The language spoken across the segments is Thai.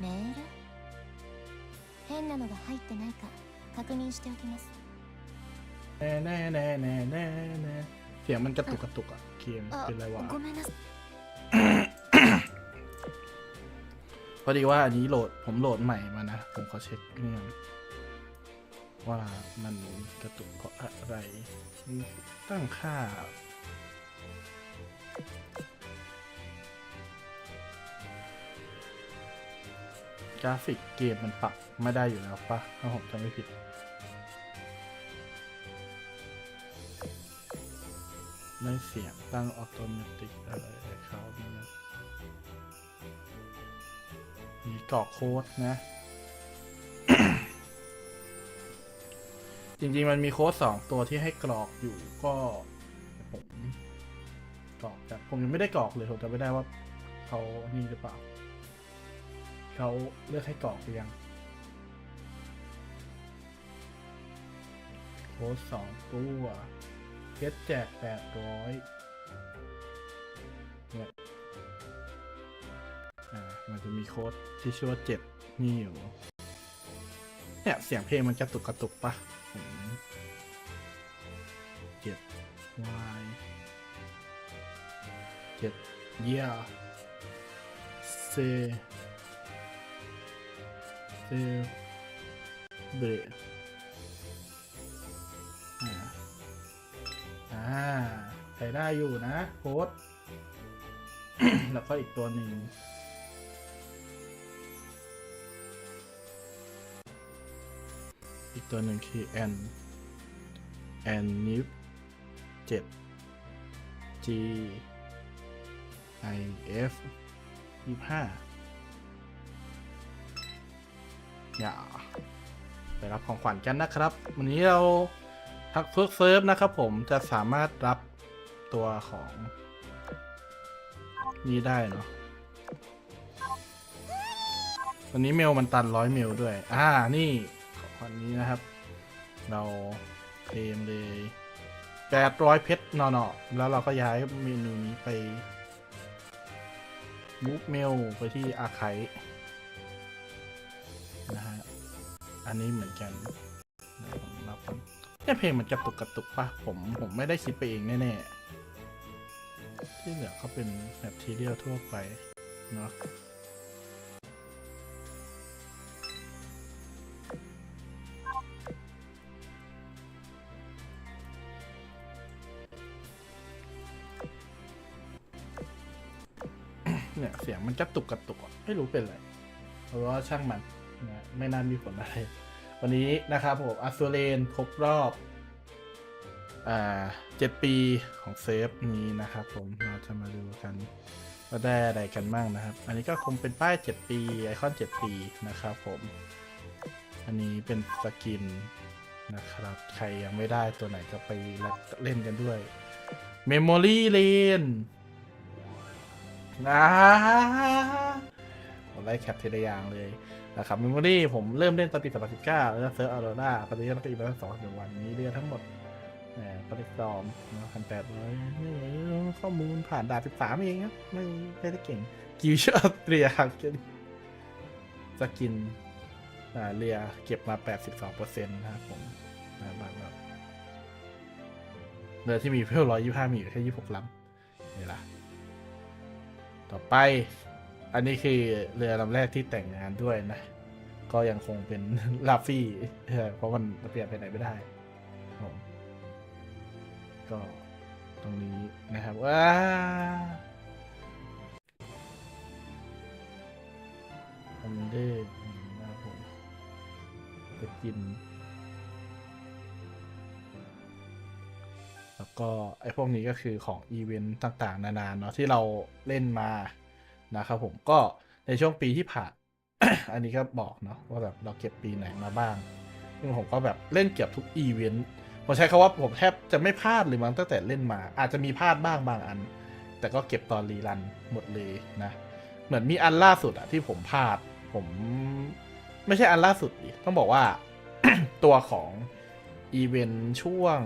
メール変なのが入ってないか確認しておきます แน่แน่แน่แน่แน่แน่เสียงมันกระตุกกระตุกอะเกม あ เป็นไรวะ ごめんなさい พอดีว่าอันนี้โหลดผมโหลดใหม่มานะ ผมขอเช็คนี่ก่อนว่ามันกระตุกเพราะอะไรตั้งค่า กราฟิกเกมมันปรับไม่ได้อยู่แล้วปะถ้าผมจำไม่ผิด ไม่เสียงตั้งออโตเมติกอะไรให้เขาเนี่ยมีกรอกโค้ดนะ จริงๆมันมีโค้ดสองตัวที่ให้กรอกอยู่ก็ผมกรอกแต่ผมยังไม่ได้กรอกเลยผมจำไม่ได้ว่าเขานี่หรือเปล่า เขาเลือกให้กรอกหรือยังโค้ดสองตัวเพชรแจกแปดร้อยเนี่ยอ่ามันจะมีโค้ดที่ชื่อว่าเจ็ดนี่อยู่เนี่ยเสียงเพลงมันกระตุกกระตุกปะเจ็ด Y เจ็ดเยียเซ เซเบรอ่าอ่าใช้ได้อยู่นะโค้ดแล้วก็อีกตัวหนึ่งอีกตัวหนึ่งคือ n n n i p 7 g i f 25 อย่าไปรับของขวัญกันนะครับ วันนี้เราทักเพิร์กเซิร์ฟนะครับผมจะสามารถรับตัวของนี่ได้เนาะวันนี้เมลมันตันร้อยเมลด้วย อ่า นี่ของขวัญนี้นะครับ เราเคลมเลยแปดร้อยเพชรเนาะๆแล้วเราก็ย้ายเมนูนี้ไปมูฟเมลไปที่อาไค อันนี้เหมือนกันผมรับเนี่ยเพลงมันกระตุกกระตุกปะผมผมไม่ได้คิดไปเองแน่ๆ ที่เหลือก็เป็นแบบทีเดียวทั่วไปเนาะเนี่ยเสียงมันกระตุกกระตุกไม่รู้เป็นไรเพราะว่าช่างมัน นะไม่น่ามีผลอะไร วันนี้นะครับผมอัสเลนครบรอบอ่าเจ็ดปีของเซฟนี้นะครับผมเราจะมาดูกันว่าได้อะไรกันบ้างนะครับ อันนี้ก็คงเป็นป้าย7ปีไอคอน7ปีนะครับผม อันนี้เป็นสกินนะครับ ใครยังไม่ได้ตัวไหนก็ไปเล่นกันด้วย Memory Lane นะผมไล่แคปทีละอย่างเลย นะครับ Memory ผมเริ่มเล่นตอนปี 2019 แล้วเซิร์ฟออโรราตอนนี้ก็อีกประมาณสองเดือนวันนี้เรียนทั้งหมดแหมปริซอมพันแปดร้อยข้อมูลผ่านด่าน13เองครับ ไม่ไม่ได้เก่ง กิวเชอร์เตรียสกินอ่าเรียเก็บมา82%นะครับผมนะบางแบบเรือที่มีเพิ่ม125มีอยู่แค่26ลำนี่ละต่อไป อันนี้คือเรือลำแรกที่แต่งงานด้วยนะ ก็ยังคงเป็นลาฟี่เออเพราะมันเปลี่ยนไปไหนไม่ได้ผมก็ตรงนี้นะครับว้าอันเดอร์นะครับผมจะกิน แล้วก็ ไอ้พวกนี้ก็คือของอีเวนต์ต่าง ๆ นานาเนาะที่เราเล่นมานะครับผมก็ในช่วงปีที่ผ่าน อันนี้ก็บอกเนาะว่าแบบเราเก็บปีไหนมาบ้าง ซึ่งผมก็แบบเล่นเกือบทุกอีเวนต์ผมใช้คาว่าผมแทบจะไม่พลาดเลยมั้งตั้งแต่เล่นมา อาจจะมีพลาดบ้างบางอัน แต่ก็เก็บตอนรีรันหมดเลยนะ เหมือนมีอันล่าสุดอะที่ผมพลาด ผมไม่ใช่อันล่าสุดดิต้องบอกว่าตัวของอีเวนต์ช่วง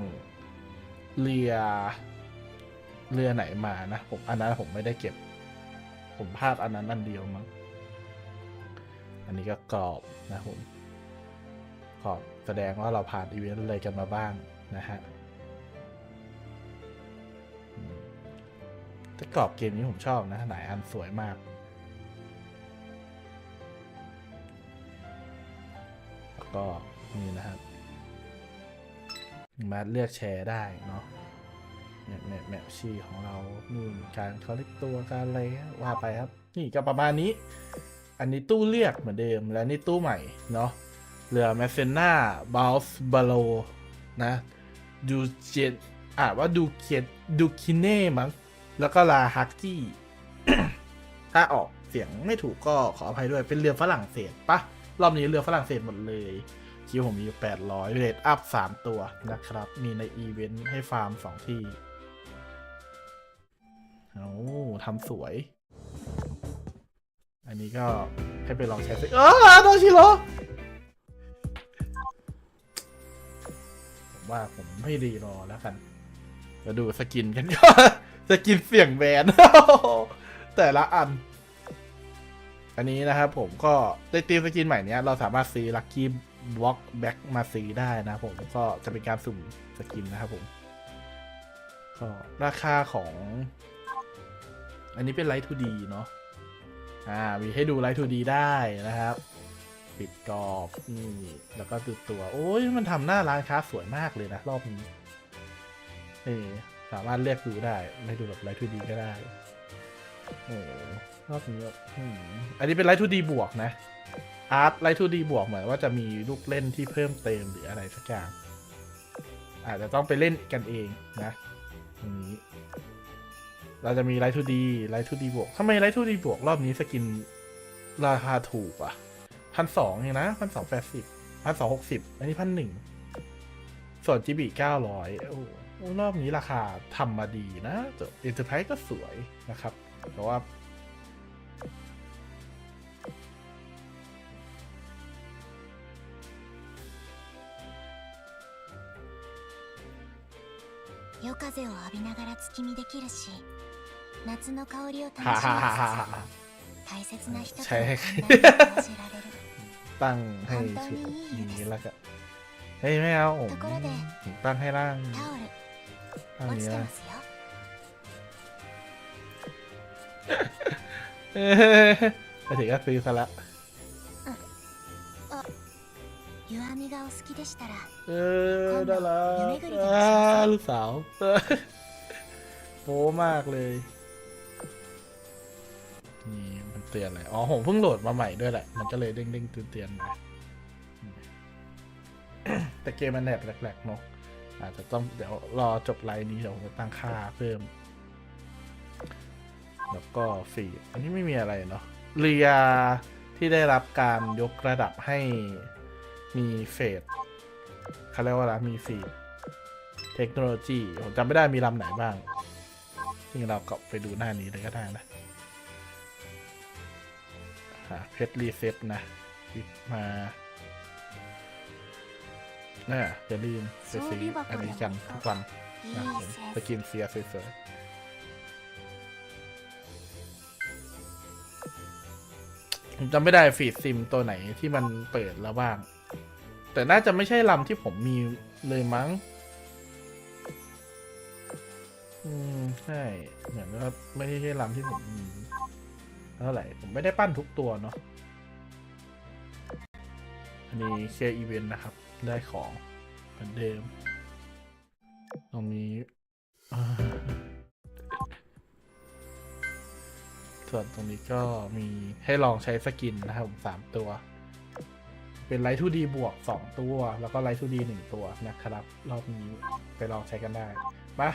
เรือเรือไหนมานะผมอันนั้นผมไม่ได้เก็บ ผมพลาดอันนั้นอันเดียวมั้ง อันนี้ก็กรอบนะผมกรอบแสดงว่าเราผ่านอีเวนต์อะไรกันมาบ้างนะฮะแต่กรอบเกมนี้ผมชอบนะหลายอันสวยมาก แล้วก็นี่นะครับมาเลือกแชร์ได้เนาะเนี่ยเนี่ยแมปชีของเรานู่นการเขาเรียกตัวการอะไรว่าไปครับ นี่ก็ประมาณนี้ อันนี้ตู้เรียกเหมือนเดิม และนี่ตู้ใหม่เนาะเรือแมสเซนาบาลส์บาโลนะดูเจนอ่านว่าดูเคียดูคิเน่มั้งแล้วก็ลาฮักกี้ถ้าออกเสียงไม่ถูกก็ขออภัยด้วยเป็นเรือฝรั่งเศสปะรอบนี้เรือฝรั่งเศสหมดเลย คิวผมมีอยู่ 800เรทอัพ 3 ตัวนะครับ มีในอีเวนต์ให้ฟาร์ม 2 ที่เอาทำสวย อันนี้ก็ให้ไปลองใช้สิเออโดชิโรผมว่าผมไม่รีรอแล้วกันมาดูสกินกันก่อนสกินเสียงแบนแต่ละอัน อันนี้นะครับผมก็ได้ตีมสกินใหม่เนี้ยเราสามารถซื้อลัคกี้บล็อกแบ็กมาซื้อได้นะผมก็จะเป็นการสุ่มสกินนะครับผมก็ราคาของ อันนี้เป็นไลท์ทูดีเนาะ อ่ามีให้ดูไลท์ทูดีได้นะครับ ปิดกรอบนี่แล้วก็ดูตัว โอ้ยมันทำหน้าร้านค้าสวยมากเลยนะ รอบนี้เออสามารถเลือกดูได้ไม่ดูแบบไลท์ทูดีก็ได้โอ้รอบนี้แบบอืมอันนี้เป็นไลท์ทูดีบวกนะอาร์ตไลท์ทูดีบวกเหมือนว่าจะมีลูกเล่นที่เพิ่มเติมหรืออะไรสักอย่างอาจจะต้องไปเล่นกันเองนะตรงนี้ เราจะมีไลท์ทูดีไลท์ทูดีบวกทำไมไลท์ทูดีบวกรอบนี้สกินราคาถูกอ่ะพันสองเองนะพันสองแปดสิบพันสองหกสิบอันนี้พันหนึ่งส่วนจีบีเก้าร้อยโอ้โอ้รอบนี้ราคาทำมาดีนะแต่เอ็นเตอร์ไพรส์ก็สวยนะครับแต่ว่า 夜風を浴びながら月見できるし 夏の香りを楽しみ ฮ่าฮ่าฮ่าฮ่า つ ฮ่า つ大切な人と ใช้ の ให้ 懇談を講じられる ตั้งให้ชุดนี้แล้วก็เฮ้ยไม่เอาผมผมตั้งให้ร่าง タオル ร่าง 落 นี้ ちて นะ ますよ เออไปถึงก็ซื้อซะละ 湯あみがお好きでしたら เออได้ละอ่าลูกสาว เออโป๊มากเลย นี่มันเตือนอะไรอ๋อผมเพิ่งโหลดมาใหม่ด้วยแหละ มันก็เลยเด้งๆเตือนๆมาแต่เกมมันแหลกแหลกๆเนาะอาจจะต้องเดี๋ยวรอจบไลน์นี้เดี๋ยวผมจะตั้งค่าเพิ่ม แล้วก็ฟีดอันนี้ไม่มีอะไรเนาะเรียที่ได้รับการยกระดับให้มีเฟสเขาเรียกว่าอะไรมีฟีดเทคโนโลยีผมจำไม่ได้มีลำไหนบ้างจริงเราก็ไปดูหน้านี้เลยก็ได้นะ หาเพชรรีเซ็ตนะคลิดมาน่าจะรีนเปซื้ออันนี้จังทุกวันนะผมกินเสียสวยๆผมจำไม่ได้ฟีดซิมตัวไหนที่มันเปิดแล้วบ้าง แต่น่าจะไม่ใช่ลำที่ผมมีเลยมั้ง อืม ใช่ เหมือนว่าไม่ใช่ลำที่ผมมี เท่าไหร่ ผมไม่ได้ปั้นทุกตัวเนาะอันนี้เคลียร์อีเวนต์นะครับ ได้ของเหมือนเดิม ตรงนี้ส่วนตรงนี้ก็มีให้ลองใช้สกินนะครับผมสามตัว เป็นไลท์ทูดีบวกสองตัว แล้วก็ไลท์ทูดีหนึ่งตัวนะครับ รอบนี้ไปลองใช้กันได้มา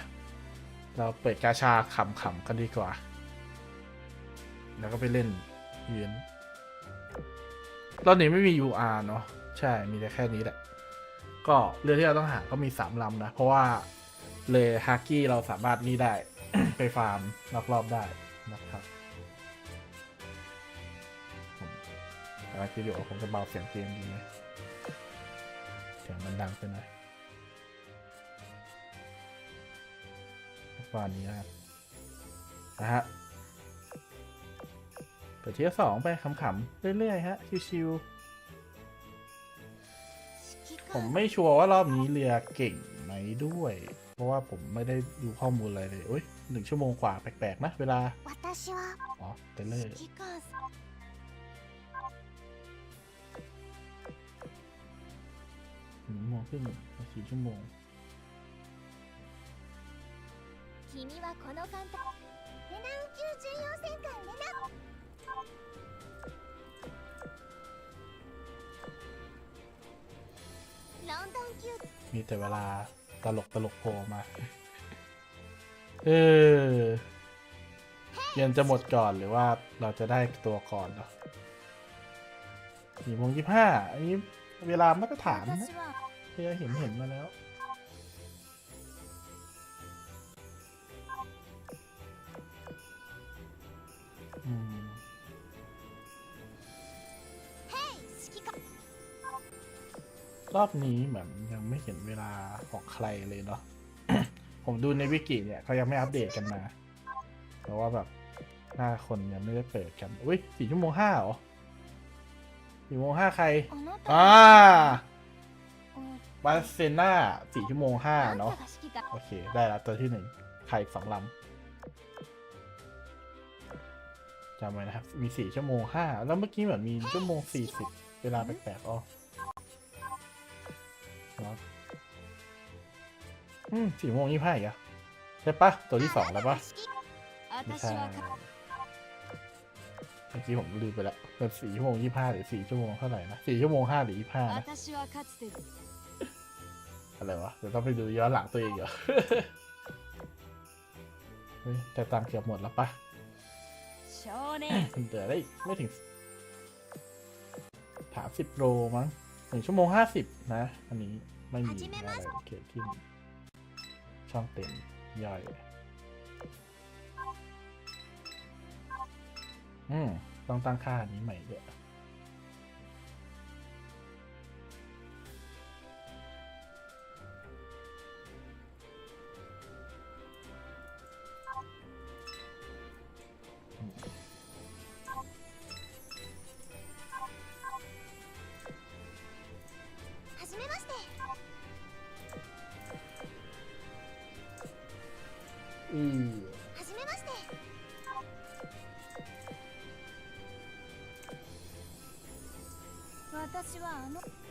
เราเปิดกาชาขำๆกันดีกว่า แล้วก็ไปเล่นเวียนรอบนี้ไม่มี UR เนาะใช่มีแต่แค่นี้แหละ ก็เรือที่เราต้องหาก็มีสามลำนะ เพราะว่าเลยฮากี้เราสามารถนี่ได้ ไปฟาร์มนอกรอบได้นะครับกำลังคิดอยู่ว่าผมจะเบาเสียงเกมดีไหมเสียงมันดังไปหน่อยประมาณนี้นะครับนะ ปิดเทียสองไปขำๆเรื่อยๆฮะชิวๆผมไม่ชัวร์ว่ารอบนี้เรือเก่งไหมด้วย เพราะว่าผมไม่ได้ดูข้อมูลอะไรเลยโอ้ยหนึ่งชั่วโมงกว่าแปลกๆนะเวลาอ๋อเตเลอร์หนึ่งชั่วโมงครึ่งสี่ชั่วโมง มีแต่เวลาตลกตลกโผล่มา เออเย็นจะหมดก่อนหรือว่าเราจะได้ตัวก่อนเนาะสี่โมงยี่ห้าอันนี้เวลามาตรฐานนะ私はเคยเห็นเห็นมาแล้ว รอบนี้เหมือนยังไม่เห็นเวลาของใครเลยเนาะ ผมดูในวิกิเนี่ยเขายังไม่อัปเดตกันมาเพราะว่าแบบหน้าคนยังไม่ได้เปิดกัน อุ้ยสี่ชั่วโมงห้าเหรอสี่โมงห้าใคร อ่าบาร์เซน่าสี่ชั่วโมงห้าเนาะ โอเค ได้ละตัวที่หนึ่งใครอีกสองลำจำไว้นะครับ มีสี่ชั่วโมงห้าแล้วเมื่อกี้เหมือนมีชั่วโมงสี่สิบเวลาแปลกๆอ๋อ ครัอืมสี่โมงยี่ห้าอะใช่ปะตัวที่สองแล้วปะไม่ใช่เมื่อกี้ผมลืมไปแล้วเป็นสี่ชั่วโมงยี่ห้าหรือสี่ชั่วโมงเท่าไหร่นะสี่ชั่วโมงห้าหรือยี่ห้านะอะไรวะเดี๋ยวต้องไปดูย้อนหลังตัวเองเหรอแต่ตามเกือบหมดแล้วปะเดี๋ยวได้ไม่ถึงถามสิบโลมั้ง นึ่งชั่วโมงห้าสิบนะ อันนี้ไม่มีอะไรเกิดขึ้นช่องเต็มย่อยอืมต้องตั้งค่านี้ใหม่ด้วย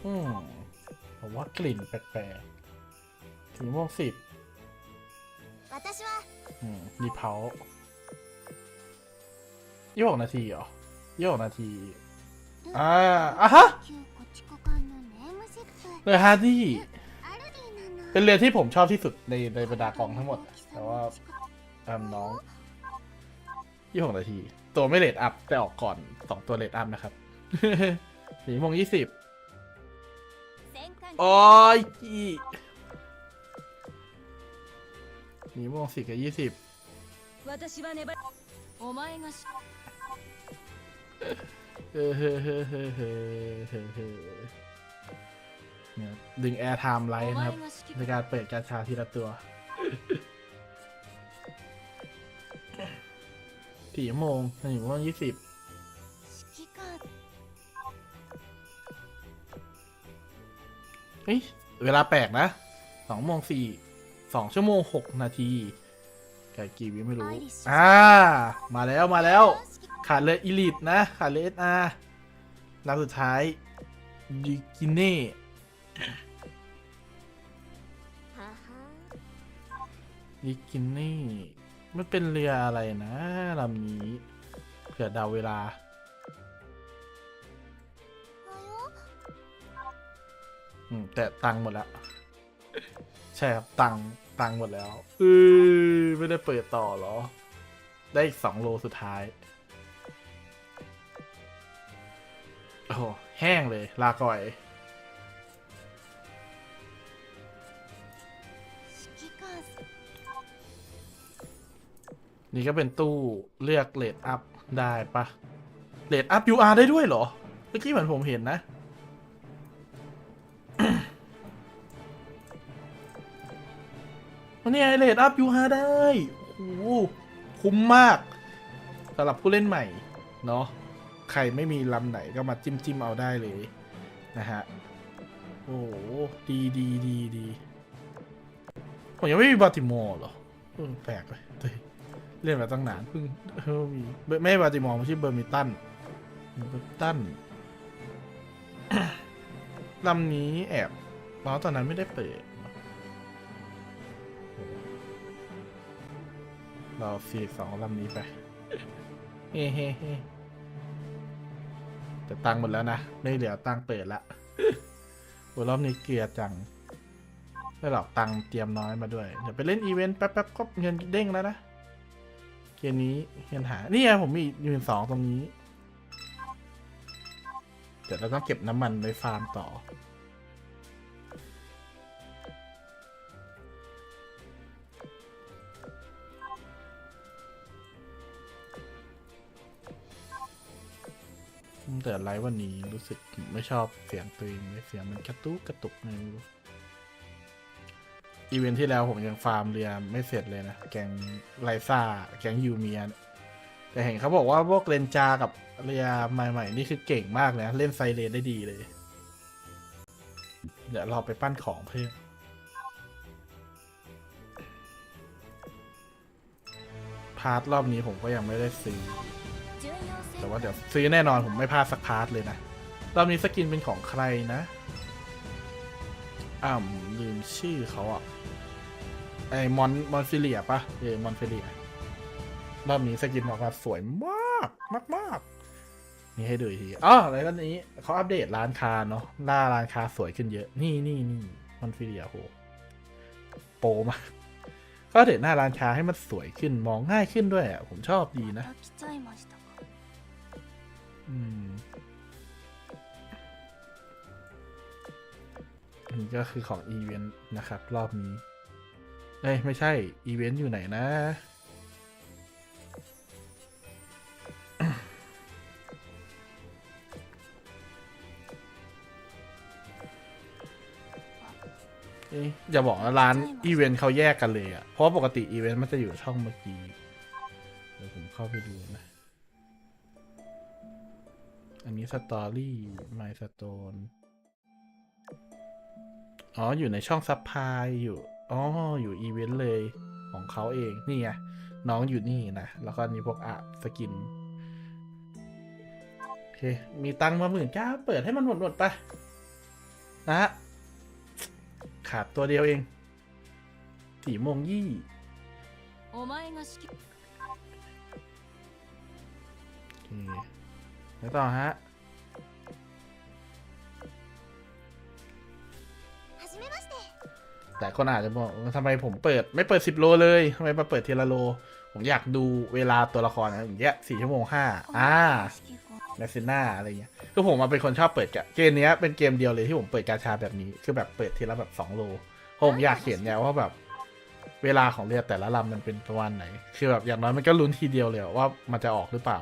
อืมผมว่ากลิ่นแปลกๆสีม่วงสิบอืมมีเผายี่หกนาทีเหรอยี่หกนาที อ่าอะฮะเรือฮาร์ดี้เป็นเรือที่ผมชอบที่สุดในในบรรดากองทั้งหมด แต่ว่าตามน้องยี่หกนาที ตัวไม่เลดอัพแต่ออกก่อนสองตัวเลดอัพนะครับ สี่โมงยี่สิบโอ้ยกี่สี่โมงสิบกับยี่สิบดึงแอร์ไทม์ไลท์นะครับ ในการเปิดกาชาทีละตัวสี่โมงสี่โมงยี่สิบ เฮ้ยเวลาแปลกนะสองโมงสี่สองชั่วโมงหกนาทีแกกี่วิไม่รู้ อ่า มาแล้วมาแล้ว ขาดเลยอีลิทนะ ขาดเลยเอสอาร์ลำสุดท้ายดิกิเน่ดิกิเน่มันเป็นเรืออะไรนะลำนี้ เผื่อเดาเวลาืแต่ตังค์หมดแล้ว ใช่ครับ ตังค์ตังค์หมดแล้วเออไม่ได้เปิดต่อหรอ ได้อีกสองโลสุดท้าย โอ้แห้งเลย ลาก่อย นี่ก็เป็นตู้เลือกเลดอัพได้ปะเลดอัพ UR ได้ด้วยเหรอ เมื่อกี้เหมือนผมเห็นนะ วันนี้ไอเลดอัพ UR ได้ โอ้โห คุ้มมากสำหรับผู้เล่นใหม่ เนาะ ใครไม่มีลำไหนก็มาจิ้มจิ้มเอาได้เลย นะฮะ โอ้โหดีดีดีดีผมยังไม่มีบาติมอร์เหรอแปลกเลยเล่นมาตั้งนานเพิ่งมีไม่บาติมอร์มันชื่อเบอร์มิตันเบอร์มิตันลำนี้แอบเพราะตอนนั้นไม่ได้เปิด เราสี่สองลำนี้ไป เฮ้เฮ้เฮ้แต่ตังค์หมดแล้วนะ ไม่เหลือตังค์เปิดละโอ้รอบนี้เกลียดจัง ไม่หรอกตังค์เตรียมน้อยมาด้วย เดี๋ยวไปเล่นอีเวนต์แป๊บๆก็เงินเด้งแล้วนะเกมนี้เงินหา นี่ไงผมมียืนสองตรงนี้ เดี๋ยวเราต้องเก็บน้ำมันไปฟาร์มต่อ แต่ไลฟ์วันนี้รู้สึกไม่ชอบเสียงตัวเองเสียงมันกระตุกกระตุกไงม่รู้อีเวนท์ที่แล้วผมยังฟาร์มเรือไม่เสร็จเลยนะ แกงไลซ่า แกงยูเมียนแต่เห็นเขาบอกว่าพวกเรนจากับเรือใหม่ๆ นี่คือเก่งมากเลยเล่นไซเรนได้ดีเลย เดี๋ยวเราไปปั้นของเพิ่มพาร์ทรอบนี้ผมก็ยังไม่ได้ซื้อ แต่ว่าเดี๋ยวซื้อแน่นอนผมไม่พลาดสักพาร์ทเลยนะรอบนี้สกินเป็นของใครนะ อ้าวผมลืมชื่อเขาอะ ไอมอนมอนฟิเลียปะเออมอนฟิเลียรอบนี้สกินออกมาสวยมากมากมากนี่ให้ดูอีกทีอ๋ออะไรก็นี้เขาอัปเดตร้านค้าเนาะหน้าร้านค้าสวยขึ้นเยอะ นี่นี่นี่มอนฟิเลียโหโปมากก็เดตหน้าร้านค้าให้มันสวยขึ้นมองง่ายขึ้นด้วยอะผมชอบดีนะ อืมอันนี้ก็คือของอีเวนต์นะครับ รอบนี้ เอ้ย ไม่ใช่ อีเวนต์อยู่ไหนนะเอ๊ะอย่าบอกนะร้านอีเวนต์เขาแยกกันเลยอะเพราะปกติอีเวนต์มันจะอยู่ช่องเมื่อกี้ เดี๋ยวผมเข้าไปดูนะ อันนี้สตอรี่ไมสโตนอ๋อ อยู่ในช่องซับพลายอยู่ อ๋อ อยู่อีเวนต์เลยของเขาเอง นี่ไง น้องอยู่นี่นะ แล้วก็มีพวกอะสกิน โอเค มีตังมาหมื่นเก้าเปิดให้มันหมดหมดไป นะฮะ ขาดตัวเดียวเองสี่โมงยี่โอเค ดี๋ต่อฮะแต่คนอาจจะบอกทำไมผมเปิดไม่เปิด 10 โลเลยทำไมมาเปิดเทีละโล ผมอยากดูเวลาตัวละครนะอย่างเงี้ยสี่ชั่วโมงห้าอ่าแมซิน่าอะไรเงี้ยคือผมมาเป็นคนชอบเปิดกเกมนี้เป็นเกมเดียวเลยที่ผมเปิดกาชาแบบนี้ คือแบบเปิดทีละแบบ 2 โลผมอยากเห็นเนี่ยว่าแบบเวลาของเรือแต่ละลำมันเป็นประมาณไหน คือแบบอย่างน้อยมันก็ลุ้นทีเดียวเลยว่ามันจะออกหรือเปล่า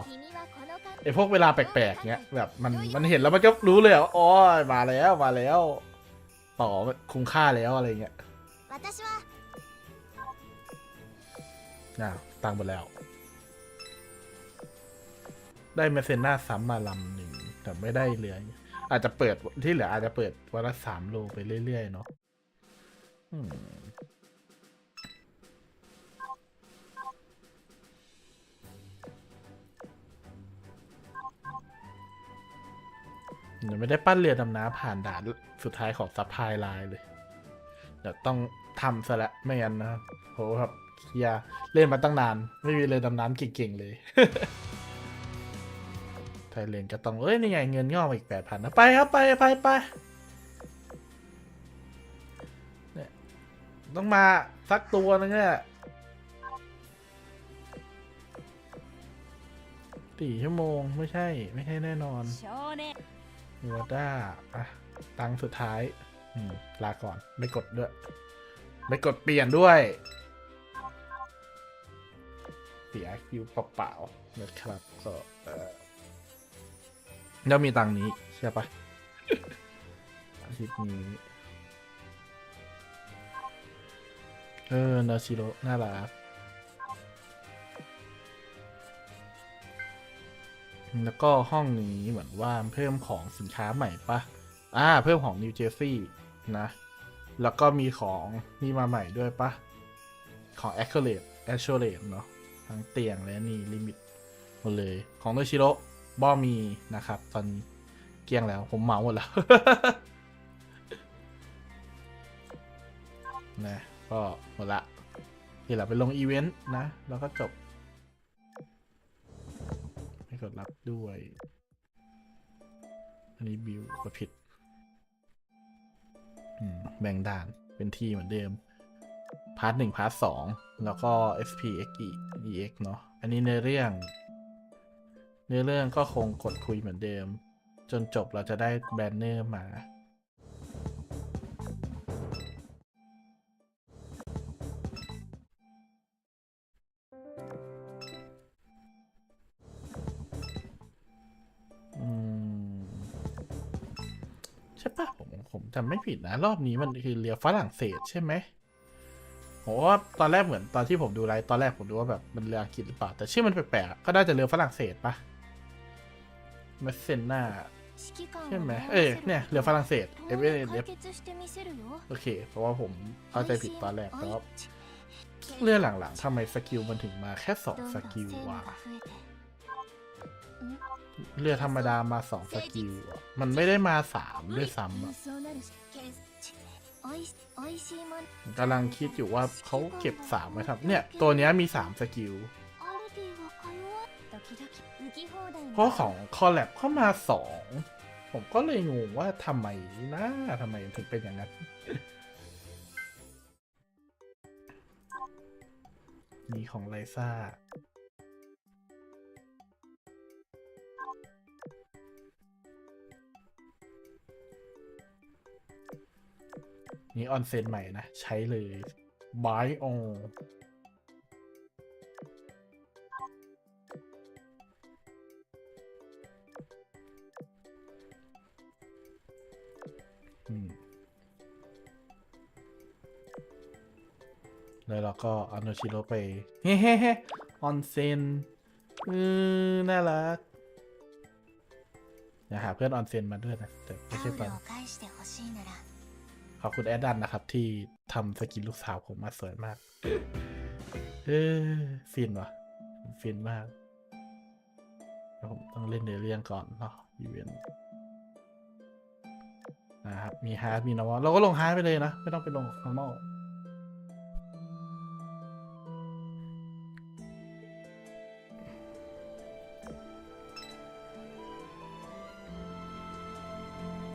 ไอพวกเวลาแปลกๆเนี้ยแบบมันมันเห็นแล้วมันก็รู้เลยว่าอ๋อมาแล้วมาแล้ว ต่อคุ้มค่าแล้วอะไรเงี้ย私はอ้าตังค์หมดแล้ว ได้เมสเซนนาซ้ำมาลำหนึ่งแต่ไม่ได้เหลืออาจจะเปิดที่เหลืออาจจะเปิดวันละสามโลไปเรื่อยๆเนาะ ยวไม่ได้ปั้นเรือดำน้ำผ่านด่านสุดท้ายของซัพพลายไลน์เลย เดี๋ยวต้องทำซะละไม่งั้นนะครับโหครับเคียเล่นมาตั้งนาน ไม่มีเรือดำน้ำเก่งๆเลยไทยเลนก็ต้องเอ้ยนี่ไงเงินงอกมาอีกแปดพันนะไปครับไปไปไปเนี่ยต้องมาสักตัวนึงเนี่ยสี่ชั่วโมงไม่ใช่ไม่ใช่แน่นอน 少年เวด้าอะ ตังสุดท้าย อืม ลาก่อน ไม่กดด้วย ไม่กดเปลี่ยนด้วย เสียคิวเปล่าๆนะครับก็เออแล้วมีตังนี้ ใช่ปะอาทิตย์นี้ เออนาชิโร่น่ารัก แล้วก็ห้องนี้เหมือนว่าเพิ่มของสินค้าใหม่ปะอ่า เพิ่มของนิวเจอร์ซีย์นะ แล้วก็มีของนี่มาใหม่ด้วยปะของ a c c u r a t e a c c u r a t e เนาะทั้งเตียงและนี่ลิมิตหมดเลย ของโนชิโร่บอมีนะครับ ตอนนี้เกลี้ยงแล้วผมเมาหมดแล้วนะก็หมดละ ที่เหลือไปลงอีเวนต์นะ แล้วก็จบ กดรับด้วย อันนี้บิวกดผิดแบ่งด่านเป็นที่เหมือนเดิม พาร์ทหนึ่งพาร์ทสองแล้วก็ SPX EX เนาะอันนี้เนื้อเรื่อง เนื้อเรื่องก็คงกดคุยเหมือนเดิม จนจบเราจะได้แบนเนอร์มา ใช่ปะผมผมจำไม่ผิดนะ รอบนี้มันคือเรือฝรั่งเศสใช่ไหมผมว่าตอนแรกเหมือนตอนที่ผมดูไลฟ์ตอนแรกผมดูว่าแบบมันเรืออังกฤษหรือเปล่า แต่ชื่อมันแปลกๆก็น่าจะเรือฝรั่งเศสปะเมสเซนนาใช่ไหมเอ้เนี่ยเรือฝรั่งเศส F N F โอเค เพราะว่าผมเข้าใจผิดตอนแรกแต่ว่าเรือหลังๆทำไมสกิลมันถึงมาแค่สองสกิลวะ เรือธรรมดามาสองสกิลอะมันไม่ได้มาสามด้วยซ้ำอะผมกำลังคิดอยู่ว่าเขาเก็บสามไว้ครับ เนี่ย ตัวเนี้ยมีสามสกิลเพราะของคอลแลบเข้ามาสองผมก็เลยงงว่าทำไมนะทำไมถึงเป็นอย่างนั้นมีของไลซ่า นี่ออนเซนใหม่นะ ใช้เลยบายอออืมแล้วเราก็อาโนชิโรไป เฮ้เฮ้เฮ้ออนเซนอือน่ารักอย่าหาเพื่อนออนเซนมาด้วยนะ แต่ไม่ใช่ตอน ขอบคุณแอดดันนะครับ ที่ทำสกินลูกสาวผมมาสวยมาก เออฟินวะฟินมากแล้วผมต้องเล่นในเรื่องก่อนเนาะอีเวนต์นะครับ มีฮาร์ดมีนวเราก็ลงฮาร์ดไปเลยนะ ไม่ต้องไปลง normal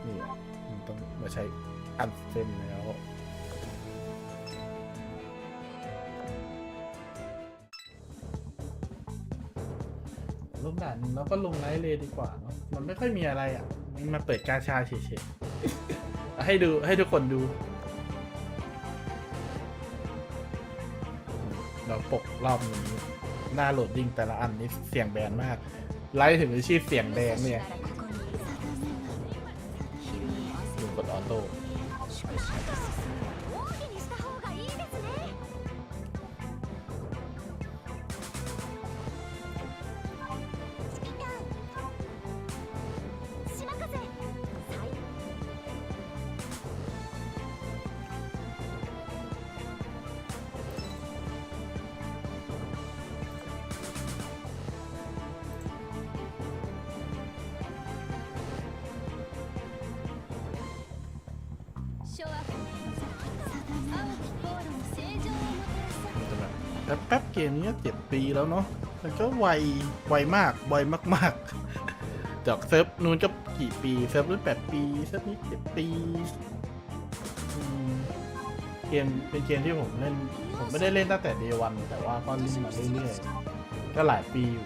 นี่อะมันต้องมาใช้ อันเซนแล้วลงด่านหนึ่งแล้วก็ลงไลท์เลยดีกว่าเนาะมันไม่ค่อยมีอะไรอะมันมาเปิดกาชาเฉยๆ ให้ดูให้ทุกคนดู เราปกรอบนี้หน้าโหลดดิ้งแต่ละอันนี้เสียงแบนมาก ไลท์ถึงอาชีพเสียงแดงเนี่ย แป๊บเกมนี้เจ็ดปีแล้วเนาะมันก็ไวไวมากไวมากๆจากเซิร์ฟนู้นก็กี่ปีเซิร์ฟนู้นแปดปีเซิร์ฟนี้เจ็ดปีเกมเป็นเกมที่ผมเล่น ผมไม่ได้เล่นตั้งแต่เดวันแต่ว่าก็เล่นมาเรื่อยๆก็หลายปีอยู่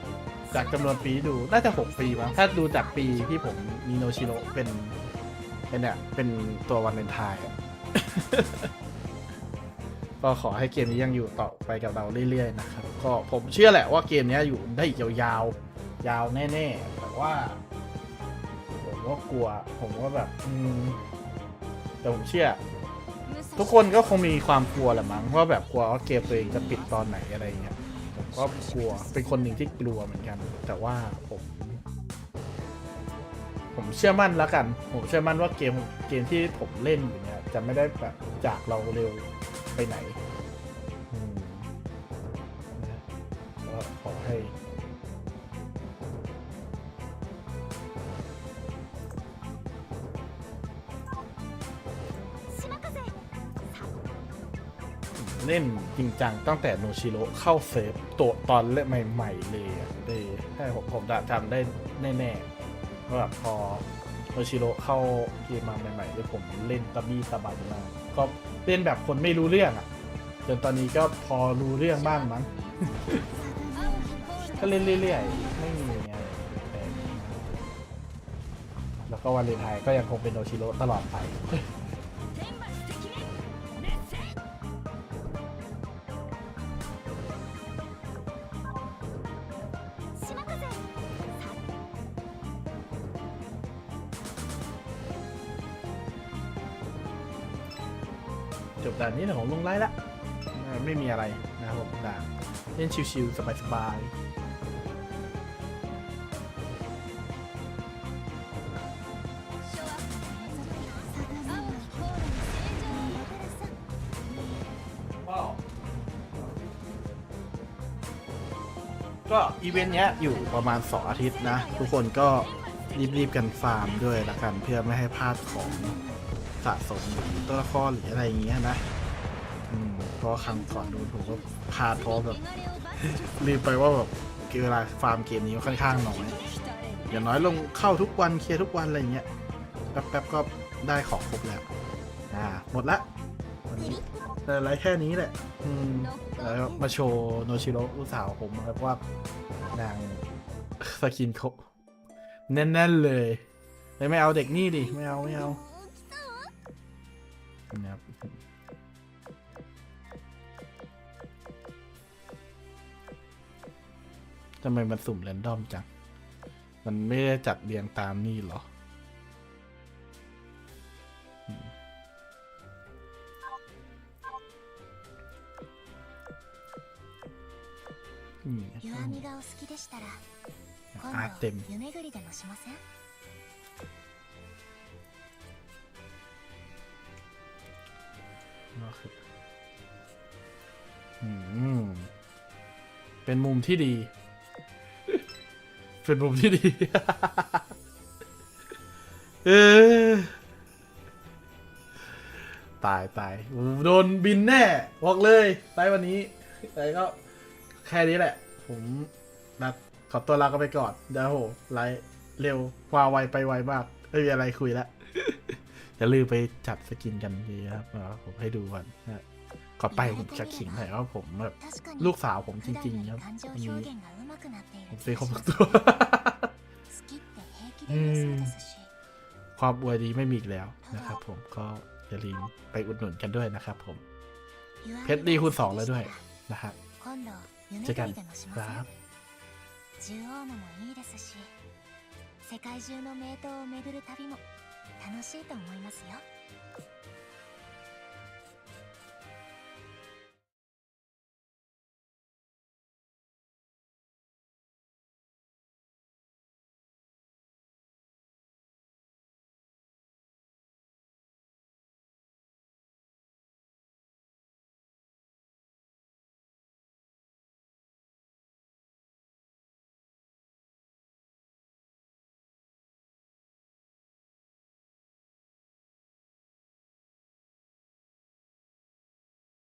จากจำนวนปีดูน่าจะหกปีมั้งถ้าดูจากปีที่ผมมีโนชิโรเป็นเป็นเนี่ยเป็นตัววันเลนไทน์ ก็ขอให้เกมนี้ยังอยู่ต่อไปกับเราเรื่อยๆนะครับ ก็ผมเชื่อแหละว่าเกมนี้อยู่ได้อีกยาวๆ ยาวแน่ๆ แต่ว่า ผมก็กลัว ผมก็แบบอืมแต่ผมเชื่อ ทุกคนก็คงมีความกลัวแหละมั้งว่าแบบกลัวว่าเกมตัวเองจะปิดตอนไหนอะไรเงี้ยผมก็กลัวเป็นคนหนึ่งที่กลัวเหมือนกัน แต่ว่าผมผมเชื่อมั่นแล้วกัน ผมเชื่อมั่นว่าเกมเกมที่ผมเล่นอยู่เนี่ยจะไม่ได้แบบจากเราเร็ว ไปไหนก็ขอให้เล่นจริงจังตั้งแต่โนชิโร่เข้าเซฟตัวตอนเล่นใหม่ ๆ เลยอะเลยผมผมจำได้แน่ๆว่าแพอโนชิโร่เข้าเกมมาใหม่ๆเลยผมเล่นตะบี้ตะบันมาก ก็เล่นแบบคนไม่รู้เรื่องอะจนตอนนี้ก็พอรู้เรื่องบ้างมั้ง ก็เล่นเรื่อยๆ ไม่มีอะไรแล้วก็วันเลนไทยก็ยังคงเป็นโดชิโร่ตลอดไป นนี้แต่ผมลงไลน์ละเออไม่มีอะไรนะครับผมด่านเล่นชิวๆสบายๆก็อีเวนต์เนี้ยอยู่ประมาณ 2 อาทิตย์นะ ทุกคนก็รีบๆกันฟาร์มด้วยละกันเพื่อไม่ให้พลาดของสะสมหรือตัวละครหรืออะไรอย่างเงี้ยนะอืม เพราะครั้งก่อนดูผมก็พลาดเพราะแบบลืมไปว่าแบบเวลาฟาร์มเกมนี้ค่อนข้างน้อยอย่างน้อยลงเข้าทุกวันเคลียร์ทุกวันอะไรเงี้ยแป๊บๆก็ได้ของครบแล้วอ่าหมดละวันนี้แต่อะไรแค่นี้แหละ อืมแล้วมาโชว์โนชิโร่ลูกสาวผมครับว่านางสกินครบแน่นๆเลย ไม่ไม่เอาเด็กนี่ดิ ไม่เอา ไม่เอานะครับ ทำไมมันสุ่มแรนดอมจัง มันไม่ได้จัดเรียงตามนี่เหรออืมนี่ไง 弱みがお好きでしたら อาร์ตเต็ม 今度湯巡りでもしません ก็คืออืม เป็นมุมที่ดี เป็นมุมที่ดี เออตายตายโดนบินแน่บอกเลยไปวันนี้แต่ก็แค่นี้แหละ ผมนัดขอตัวลากไปก่อนเดี๋ยวโหไลฟ์เร็ววาไวไปไวมากไม่มีอะไรคุยแล้วอย่าลืมไปจัดสกินกันดีครับผมให้ดูก่อนะก่อไปผมจะขิงหน่อยว่าผมแบบลูกสาวผมจริงๆครับ ซื้อครบทุกตัว 好きって平気で言えそうですし ความอวยดีไม่มีอีกแล้วนะครับผมก็อย่าลืมไปอุดหนุนกันด้วยนะครับผม เพชรดีคูณสองแล้วด้วย นะฮะ 今度湯 เจอกัน 巡りでもしま ค せ รั ん บ 縦横無もいいですし世界中の名刀を巡る旅も楽しいと思いますよ